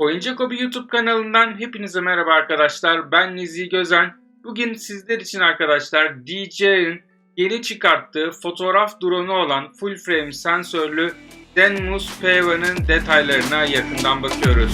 Oyuncak Hobi YouTube kanalından hepinize merhaba arkadaşlar. Ben Nizi Gözen. Bugün sizler için arkadaşlar DJ'in yeni çıkarttığı fotoğraf drone'u olan full frame sensörlü Zenmus P1'ın detaylarına yakından bakıyoruz.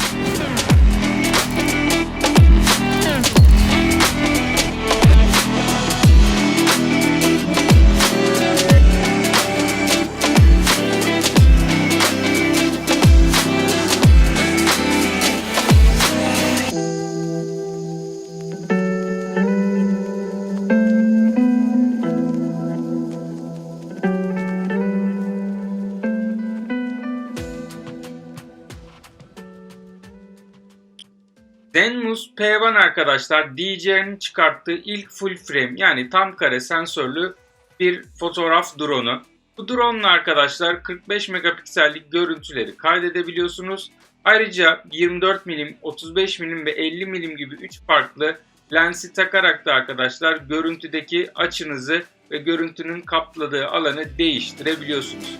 Zenmus P1 arkadaşlar DJI'nin çıkarttığı ilk full frame yani tam kare sensörlü bir fotoğraf drone'u. Bu drone'la arkadaşlar 45 megapiksellik görüntüleri kaydedebiliyorsunuz. Ayrıca 24 mm, 35 mm ve 50 mm gibi 3 farklı lensi takarak da arkadaşlar görüntüdeki açınızı ve görüntünün kapladığı alanı değiştirebiliyorsunuz.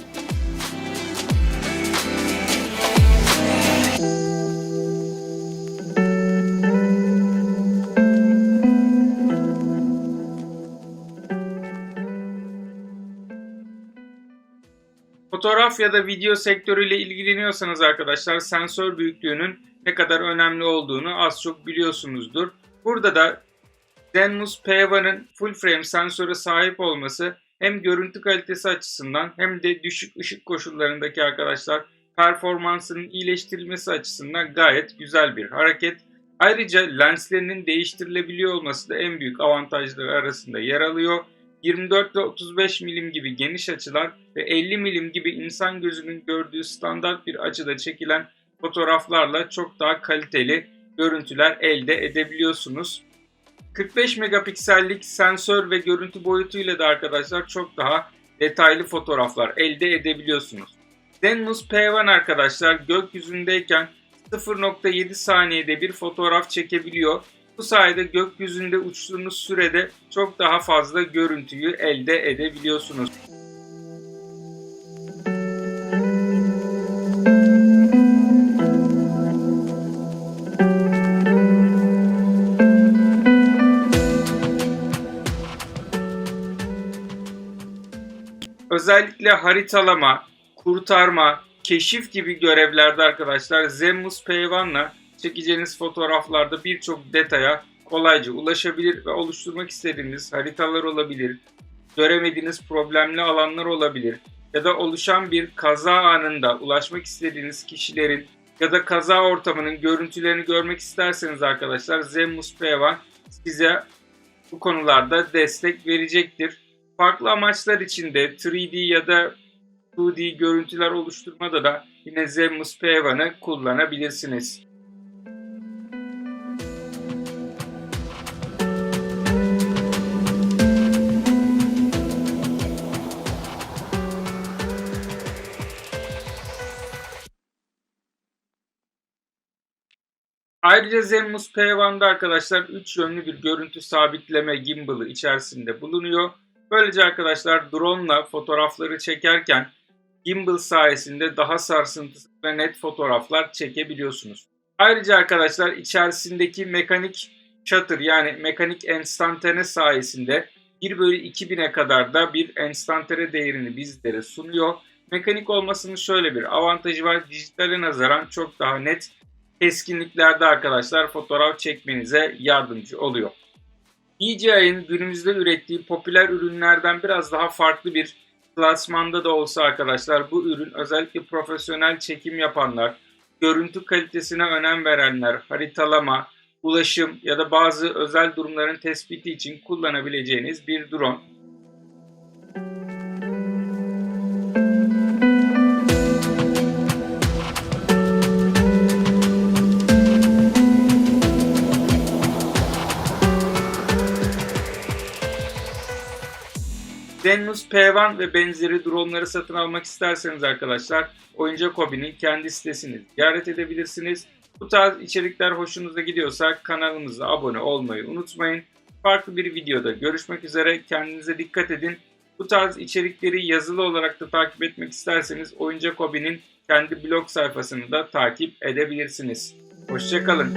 Fotoğraf ya da video sektörüyle ilgileniyorsanız arkadaşlar sensör büyüklüğünün ne kadar önemli olduğunu az çok biliyorsunuzdur. Burada da Zenmus P1'ın full frame sensöre sahip olması hem görüntü kalitesi açısından hem de düşük ışık koşullarındaki arkadaşlar performansının iyileştirilmesi açısından gayet güzel bir hareket. Ayrıca lenslerinin değiştirilebiliyor olması da en büyük avantajları arasında yer alıyor. 24 ve 35 milim gibi geniş açılar ve 50 milim gibi insan gözünün gördüğü standart bir açıda çekilen fotoğraflarla çok daha kaliteli görüntüler elde edebiliyorsunuz. 45 megapiksellik sensör ve görüntü boyutuyla da arkadaşlar çok daha detaylı fotoğraflar elde edebiliyorsunuz. Zenmus P1 arkadaşlar gökyüzündeyken 0.7 saniyede bir fotoğraf çekebiliyor bu sayede gökyüzünde uçtuğunuz sürede çok daha fazla görüntüyü elde edebiliyorsunuz. Özellikle haritalama, kurtarma, keşif gibi görevlerde arkadaşlar Zenmus P1'la çekeceğiniz fotoğraflarda birçok detaya kolayca ulaşabilir ve oluşturmak istediğiniz haritalar olabilir, göremediğiniz problemli alanlar olabilir ya da oluşan bir kaza anında ulaşmak istediğiniz kişilerin ya da kaza ortamının görüntülerini görmek isterseniz arkadaşlar Zenmus P1 size bu konularda destek verecektir. Farklı amaçlar için de 3D ya da 2D görüntüler oluşturmada da yine Zenmus P1'ı kullanabilirsiniz. Ayrıca Zenmus P1'da arkadaşlar 3 yönlü bir görüntü sabitleme gimbal'ı içerisinde bulunuyor. Böylece arkadaşlar drone ile fotoğrafları çekerken gimbal sayesinde daha sarsıntısız ve net fotoğraflar çekebiliyorsunuz. Ayrıca arkadaşlar içerisindeki mekanik shutter yani mekanik enstantane sayesinde 1 bölü 2000'e kadar da bir enstantane değerini bizlere sunuyor. Mekanik olmasının şöyle bir avantajı var. Dijitale nazaran çok daha net keskinliklerde arkadaşlar fotoğraf çekmenize yardımcı oluyor. DJI'nin günümüzde ürettiği popüler ürünlerden biraz daha farklı bir klasmanda da olsa arkadaşlar bu ürün özellikle profesyonel çekim yapanlar, görüntü kalitesine önem verenler, haritalama, ulaşım ya da bazı özel durumların tespiti için kullanabileceğiniz bir drone. Zenmus P1 ve benzeri dronları satın almak isterseniz arkadaşlar Oyuncak Hobi'nin kendi sitesini ziyaret edebilirsiniz. Bu tarz içerikler hoşunuza gidiyorsa kanalımıza abone olmayı unutmayın. Farklı bir videoda görüşmek üzere. Kendinize dikkat edin. Bu tarz içerikleri yazılı olarak da takip etmek isterseniz Oyuncak Hobi'nin kendi blog sayfasını da takip edebilirsiniz. Hoşçakalın.